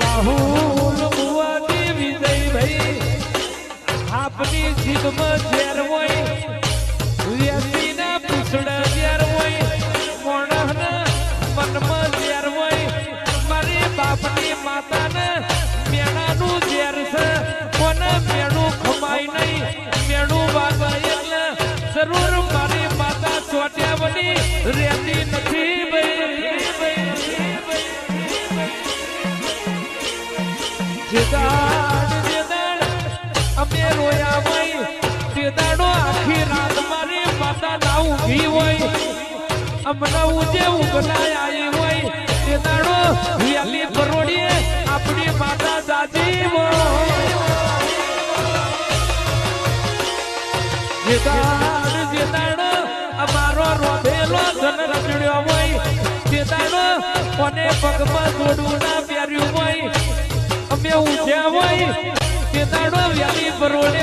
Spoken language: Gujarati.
રાહુલ બુવાજી આપની જીદમાં ઝેર હોય ઝેર હોય મોણસના મનમાં ઝેર હોય. ઝેર છે કોને મેણું ખમાય નહીં. મેણું વાગે એટલે જરૂર મારી માતા ચોટ્યા બની રહેતી જેદાડ જેદાડ અમે રોયા હોય જેદાડો આખી રાત મારી માતા ના ઊંઘી હોય અમને ઉજે ઉગલાય આવી હોય પગમાં જોડું ના અમે ઉઠ્યા હોય તે દાડો વ્યાલી પરોડે